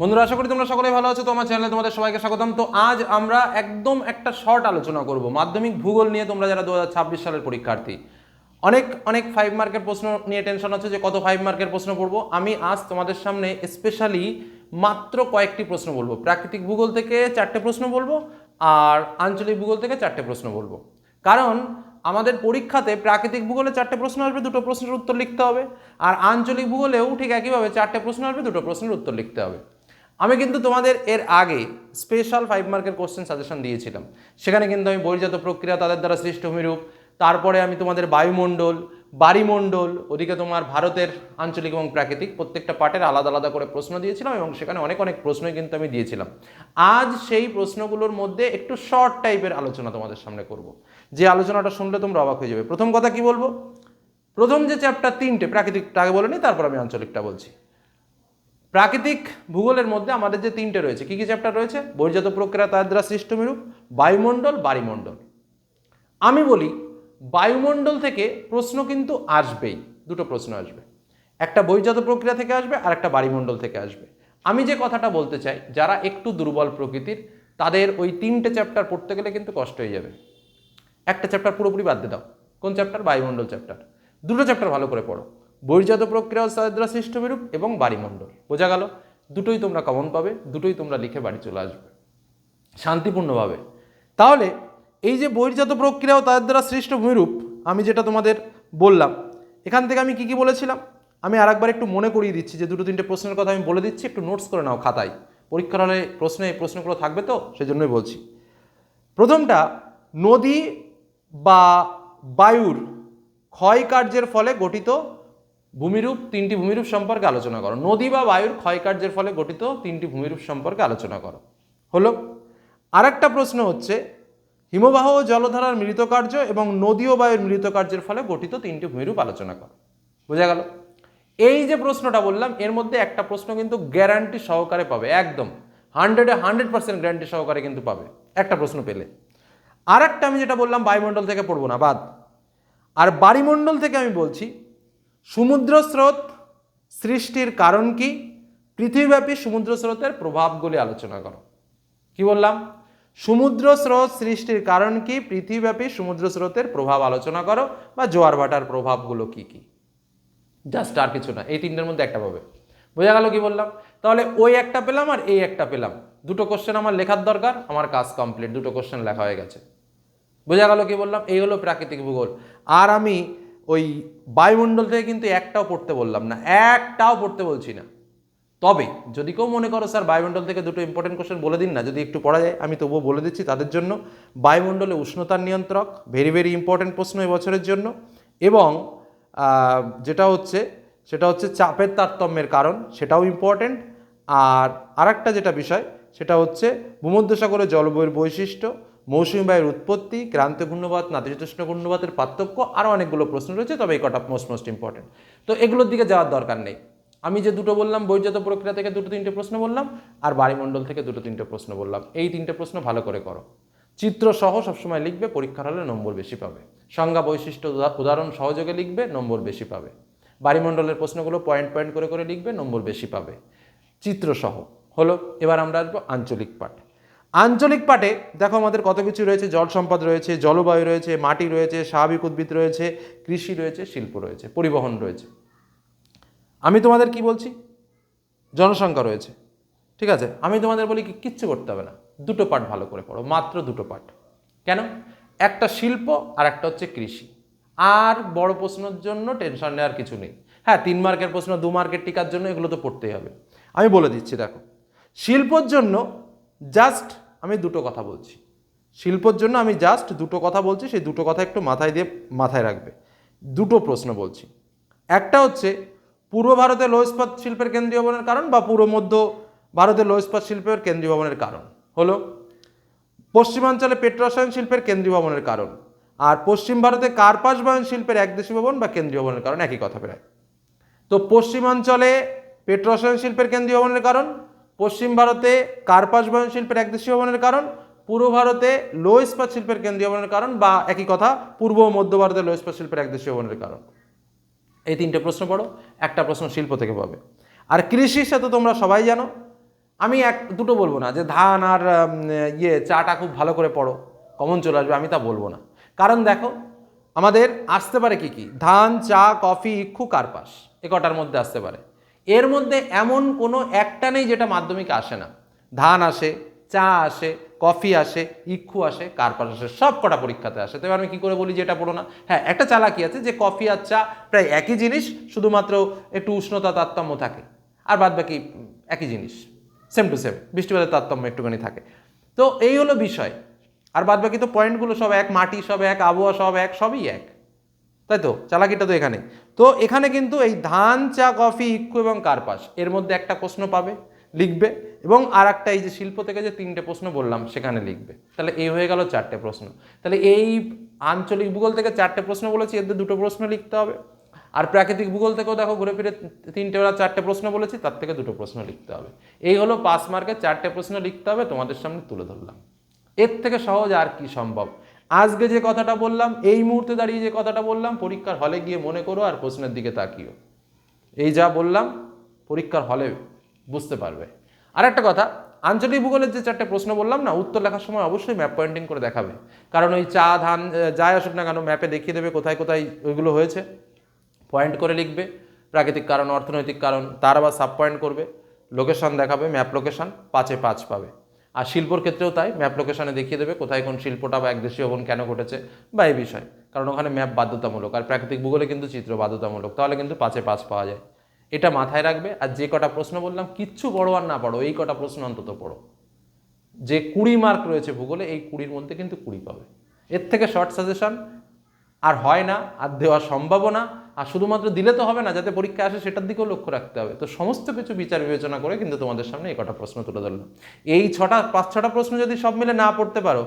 বন্ধুরা, আশা করি তোমরা সকলেই ভালো আছো। তো আমার চ্যানেলে তোমাদের সবাইকে স্বাগতম। তো আজ আমরা একদম একটা শর্ট আলোচনা করব, মাধ্যমিক ভূগোল নিয়ে তোমরা যারা দু হাজার ছাব্বিশ সালের পরীক্ষার্থী। অনেক অনেক ফাইভ মার্কের প্রশ্ন নিয়ে টেনশন আছে যে কত ফাইভ মার্কের প্রশ্ন পড়ব। আমি আজ তোমাদের সামনে স্পেশালি মাত্র কয়েকটি প্রশ্ন বলব। প্রাকৃতিক ভূগোল থেকে চারটে প্রশ্ন বলব আর আঞ্চলিক ভূগোল থেকে চারটে প্রশ্ন বলব। কারণ আমাদের পরীক্ষাতে প্রাকৃতিক ভূগোলে চারটে প্রশ্ন আসবে, দুটো প্রশ্নের উত্তর লিখতে হবে। আর আঞ্চলিক ভূগোলেও ঠিক একইভাবে চারটে প্রশ্ন আসবে, দুটো প্রশ্নের উত্তর লিখতে হবে। আমি কিন্তু তোমাদের এর আগে স্পেশাল ফাইভ মার্কের কোশ্চেন সাজেশন দিয়েছিলাম। সেখানে কিন্তু আমি বহির্জাত প্রক্রিয়া তাদের দ্বারা সৃষ্ট ভূমিরূপ, তারপরে আমি তোমাদের বায়ুমণ্ডল বাড়িমণ্ডল ওদিকে তোমার ভারতের আঞ্চলিক এবং প্রাকৃতিক প্রত্যেকটা পার্টের আলাদা আলাদা করে প্রশ্ন দিয়েছিলাম এবং সেখানে অনেক অনেক প্রশ্নই কিন্তু আমি দিয়েছিলাম। আজ সেই প্রশ্নগুলোর মধ্যে একটু শর্ট টাইপের আলোচনা তোমাদের সামনে করব। যে আলোচনাটা শুনলে তোমরা অবাক হয়ে যাবে। প্রথম কথা কি বলব? প্রথম যে চ্যাপ্টার তিনটে প্রাকৃতিকটা আগে বলে নিই তারপর আমি আঞ্চলিকটা বলছি। প্রাকৃতিক ভূগোলের মধ্যে আমাদের যে তিনটে রয়েছে, কি কি চ্যাপ্টার রয়েছে? বহির্জাত প্রক্রিয়া তার দ্বারা সৃষ্ট মেরুপ বায়ুমণ্ডল বাড়িমণ্ডল আমি বলি, বায়ুমণ্ডল থেকে প্রশ্ন কিন্তু আসবেই, দুটো প্রশ্ন আসবে। একটা বহির্জাত প্রক্রিয়া থেকে আসবে, আর একটা বাড়িমণ্ডল থেকে আসবে। আমি যে কথাটা বলতে চাই, যারা একটু দুর্বল প্রকৃতির, তাদের ওই তিনটে চ্যাপ্টার পড়তে গেলে কিন্তু কষ্ট হয়ে যাবে। একটা চ্যাপ্টার পুরোপুরি বাদ দিয়ে দাও। কোন চ্যাপ্টার বায়ুমণ্ডল চ্যাপ্টার দুটো চ্যাপ্টার ভালো করে পড়ো। বহির্জাত প্রক্রিয়া সাদ্রা সৃষ্ট বিরূপ এবং বাড়িমণ্ডল। বোঝা গেল? দুটোই তোমরা কমন পাবে, দুটোই তোমরা লিখে বাড়ি চলে আসবে। শান্তিপূর্ণভাবে। তাহলে এই যে বহির্জাত প্রক্রিয়া ও তাদের দ্বারা সৃষ্ট ভূমিরূপ আমি যেটা তোমাদের বললাম, এখান থেকে আমি কি কি বলেছিলাম? আমি আরেকবার একটু মনে করিয়ে দিচ্ছি যে দুটো তিনটে প্রশ্নের কথা আমি বলে দিচ্ছি, একটু নোটস করে নাও খাতায়। পরীক্ষার হলে প্রশ্নে এই প্রশ্নগুলো থাকবে তো? সেজন্যই বলছি। প্রথমটা, নদী বা বায়ুর ক্ষয় কার্যের ফলে গঠিত ভূমিরূপ, তিনটি ভূমিরূপ সম্পর্কে আলোচনা করো। নদী বা বায়ুর ক্ষয়কার্যের ফলে গঠিত তিনটি ভূমিরূপ সম্পর্কে আলোচনা করো। হলো, আরেকটা প্রশ্ন হচ্ছে, হিমবাহ ও জলধারার মিলিত কার্য এবং নদী ও বায়ুর মিলিত কার্যের ফলে গঠিত তিনটি ভূমিরূপ আলোচনা করো। বোঝা গেল? এই যে প্রশ্নটা বললাম, এর মধ্যে একটা প্রশ্ন কিন্তু গ্যারান্টি সহকারে পাবে, একদম। হান্ড্রেডে হান্ড্রেড পার্সেন্ট গ্যারান্টি সহকারে কিন্তু পাবে। একটা প্রশ্ন পেলে। আর একটা আমি যেটা বললাম, বায়ুমণ্ডল থেকে পড়ব না, বাদ। আর বাড়িমণ্ডল থেকে আমি বলছি সমুদ্র স্রোত সৃষ্টির কারণ কি? পৃথিবীব্যাপী সমুদ্র স্রোতের প্রভাবগুলি আলোচনা করো। কি বললাম? সমুদ্র স্রোত সৃষ্টির কারণ কি? পৃথিবীব্যাপী সমুদ্র স্রোতের প্রভাব আলোচনা করো বা জোয়ার ভাটার প্রভাবগুলো কি কি? জাস্ট আর কিছু না, এই তিনটের মধ্যে একটা পাবে। বোঝা গেল কি বললাম? তাহলে ওই একটা পেলাম আর এই একটা পেলাম। দুটো কোশ্চেন আমার লেখার দরকার, আমার কাজ কমপ্লিট দুটো কোশ্চেন লেখা হয়ে গেছে। বোঝা গেল কি বললাম? এই হলো প্রাকৃতিক ভূগোল। আর আমি ওই বায়ুমণ্ডল থেকে কিন্তু একটাও পড়তে বললাম না, একটাও পড়তে বলছি না। তবে যদি কেউ মনে করো, স্যার, বায়ুমণ্ডল থেকে দুটো ইম্পর্টেন্ট কোশ্চেন বলে দিন না, যদি একটু পড়া যায়, আমি তবুও বলে দিচ্ছি তাদের জন্য। বায়ুমণ্ডলে উষ্ণতার নিয়ন্ত্রক ভেরি ভেরি ইম্পর্টেন্ট প্রশ্ন এবছরের জন্য। এবং যেটা হচ্ছে, সেটা হচ্ছে চাপের তারতম্যের কারণ, সেটাও ইম্পর্টেন্ট আর আরেকটা যেটা বিষয়, সেটা হচ্ছে ভূমধ্যসাগরের জলবায়ুর বৈশিষ্ট্য মৌসুমী বায়ুর উৎপত্তি, ক্রান্ত ঘূর্ণবাদ নাতিশীতোষ্ণ ঘূর্ণবাদের পার্থক্য, আরও অনেকগুলো প্রশ্ন রয়েছে, তবে এই কটা মোস্ট মোস্ট ইম্পর্টেন্ট তো এগুলোর দিকে যাওয়ার দরকার নেই। আমি যে দুটো বললাম বৈজাত প্রক্রিয়া থেকে দুটো তিনটে প্রশ্ন বললাম, আর বাড়িমণ্ডল থেকে দুটো তিনটে প্রশ্ন বললাম। এই তিনটে প্রশ্ন ভালো করে করো। চিত্র সহ সবসময় লিখবে, পরীক্ষার হলে নম্বর বেশি পাবে। সংজ্ঞা বৈশিষ্ট্য উদাহরণ সহযোগে লিখবে, নম্বর বেশি পাবে। বাড়িমণ্ডলের প্রশ্নগুলো পয়েন্ট পয়েন্ট করে করে লিখবে, নম্বর বেশি পাবে। চিত্র সহ। হলো, এবার আমরা আসব আঞ্চলিক পাঠ। আঞ্চলিক পাঠে দেখো আমাদের কত কিছু রয়েছে, জল সম্পদ রয়েছে, জলবায়ু রয়েছে, মাটি রয়েছে, স্বাভাবিক উদ্ভিদ রয়েছে, কৃষি রয়েছে, শিল্প রয়েছে, পরিবহন রয়েছে। আমি তোমাদের কি বলছি? জনসংখ্যা রয়েছে। ঠিক আছে? আমি তোমাদের বলি কি, কিচ্ছু করতে হবে না। দুটো পার্ট ভালো করে পড়ো, মাত্র দুটো পার্ট কেন? একটা শিল্প আর একটা হচ্ছে কৃষি। আর বড় প্রশ্নের জন্য টেনশন নেওয়ার কিছু নেই। হ্যাঁ তিন মার্কের প্রশ্ন, দু মার্কের টিকার জন্য এগুলো তো পড়তেই হবে। আমি বলে দিচ্ছি, দেখো। শিল্পর জন্য জাস্ট আমি দুটো কথা বলছি। শিল্পর জন্য আমি জাস্ট দুটো কথা বলছি, সেই দুটো কথা একটু মাথায় দিয়ে মাথায় রাখবে। দুটো প্রশ্ন বলছি। একটা হচ্ছে, পূর্ব ভারতে লৌহ ইস্পাত শিল্পের কেন্দ্রীয় ভবনের কারণ বা পূর্ব মধ্য ভারতে লৌহ ইস্পাত শিল্পের কেন্দ্রীয় ভবনের কারণ? হলো, পশ্চিমাঞ্চলে পেট্রোরসায়ন শিল্পের কেন্দ্রীয় ভবনের কারণ। আর পশ্চিম ভারতে কার্পাস বয়ন শিল্পের একদেশী ভবন বা কেন্দ্রীয় ভবনের কারণ, একই কথা প্রায়। তো পশ্চিমাঞ্চলে পেট্রোরসায়ন শিল্পের কেন্দ্রীয় ভবনের কারণ পশ্চিম ভারতে কার্পাস বয়ন শিল্পের একদেশীয় ভবনের কারণ, পূর্ব ভারতে লো ইস্পাত শিল্পের কেন্দ্রীয় ভবনের কারণ বা একই কথা, পূর্ব ও মধ্য ভারতে লো ইস্পাত শিল্পের একদেশীয় ভবনের কারণ। এই তিনটে প্রশ্ন পড়ো, একটা প্রশ্ন শিল্প থেকে পাবে। আর কৃষির সাথে তোমরা সবাই জানো। আমি এক, দুটো বলব না, যে ধান আর ইয়ে চাটা খুব ভালো করে পড়ো, কমন চলে আসবে, আমি তা বলব না। কারণ দেখো, আমাদের আসতে পারে কি কি? ধান, চা, কফি, ইক্ষু, কার্পাস, এ কটার মধ্যে আসতে পারে। এর মধ্যে এমন কোনো একটা নেই যেটা মাধ্যমিকে আসে না। ধান আসে, চা আসে, কফি আসে, ইক্ষু আসে, কার্পাস আসে, সব কটা পরীক্ষাতে আসে। তো এবার আমি কী করে বলি যে এটা পড়ো না? হ্যাঁ একটা চালাকি আছে যে কফি আর চা প্রায় একই জিনিস, শুধুমাত্র একটু উষ্ণতা তারতম্য থাকে। আর বাদ বাকি একই জিনিস সেম টু সেম বৃষ্টিপাতের তারতম্য একটুখানি থাকে। তো এই হলো বিষয়। আর বাদ বাকি তো পয়েন্টগুলো সব এক, মাটি সব এক, আবহাওয়া সব এক, সবই এক। তাই তো? চালাকিটা তো এখানে। তো এখানে কিন্তু এই ধান, চা, কফি ইক্ষু এবং কার্পাস, এর মধ্যে একটা প্রশ্ন পাবে, লিখবে এবং আর একটা এই যে শিল্প থেকে যে তিনটে প্রশ্ন বললাম, সেখানে লিখবে। তাহলে এই হয়ে গেল চারটে প্রশ্ন। তাহলে এই আঞ্চলিক ভূগোল থেকে চারটে প্রশ্ন বলেছি এদের দুটো প্রশ্ন লিখতে হবে। আর প্রাকৃতিক ভূগোল থেকেও দেখো, ঘুরে ফিরে তিনটে ওরা চারটে প্রশ্ন বলেছি, তার থেকে দুটো প্রশ্ন লিখতে হবে। এই হলো পাস মার্কের চারটে প্রশ্ন লিখতে হবে, তোমাদের সামনে তুলে ধরলাম। এর থেকে সহজ আর কি সম্ভব? আজকে যে কথাটা বললাম, এই মুহূর্তে দাঁড়িয়ে যে কথাটা বললাম, পরীক্ষার হলে গিয়ে মনে করো আর প্রশ্নের দিকে তাকিও। এই যা বললাম, পরীক্ষার হলে বুঝতে পারবে। আর একটা কথা, আঞ্চলিক ভূগোলের যে চারটে প্রশ্ন বললাম না, উত্তর লেখার সময় অবশ্যই ম্যাপ পয়েন্টিং করে দেখাবে। কারণ ওই চা, ধান যাই আসুক না কেন ম্যাপে দেখিয়ে দেবে কোথায় কোথায় ওইগুলো হয়েছে। পয়েন্ট করে লিখবে, প্রাকৃতিক কারণ, অর্থনৈতিক কারণ, তার আবার সাব পয়েন্ট করবে। লোকেশন দেখাবে ম্যাপ লোকেশন পাঁচে পাঁচ পাবে। আর শিল্পর ক্ষেত্রেও তাই ম্যাপ লোকেশনে দেখিয়ে দেবে কোথায় কোন শিল্পটা বা একদেশীয় কোন কেন ঘটেছে বা এই বিষয়। কারণ ওখানে ম্যাপ বাধ্যতামূলক আর প্রাকৃতিক ভূগোলে কিন্তু চিত্র বাধ্যতামূলক, তাহলে কিন্তু পাঁচে পাঁচ পাওয়া যায়। এটা মাথায় রাখবে আর যে কটা প্রশ্ন বললাম, কিচ্ছু পড়ো আর না পড়ো এই কটা প্রশ্ন অন্তত পড়ো। যে কুড়ি মার্ক রয়েছে ভূগোলে, এই কুড়ির মধ্যে কিন্তু কুড়ি পাবে। এর থেকে শর্ট সাজেশন আর হয় না, আর দেওয়া সম্ভাবও না আর শুধুমাত্র দিলে তো হবে না, যাতে পরীক্ষা আসে সেটার দিকেও লক্ষ্য রাখতে হবে। তো সমস্ত কিছু বিচার বিবেচনা করে কিন্তু তোমাদের সামনে এই কটা প্রশ্ন তুলে ধরলো এই ছটা, পাঁচ ছটা প্রশ্ন যদি সব মিলে না পড়তে পারো,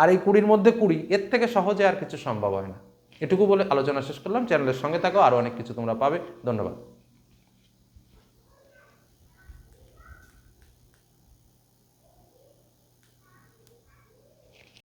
আর এই কুড়ির মধ্যে কুড়ি, এর থেকে সহজে আর কিছু সম্ভব হয় না। এটুকু বলে আলোচনা শেষ করলাম। চ্যানেলের সঙ্গে থাকো আরও অনেক কিছু তোমরা পাবে। ধন্যবাদ।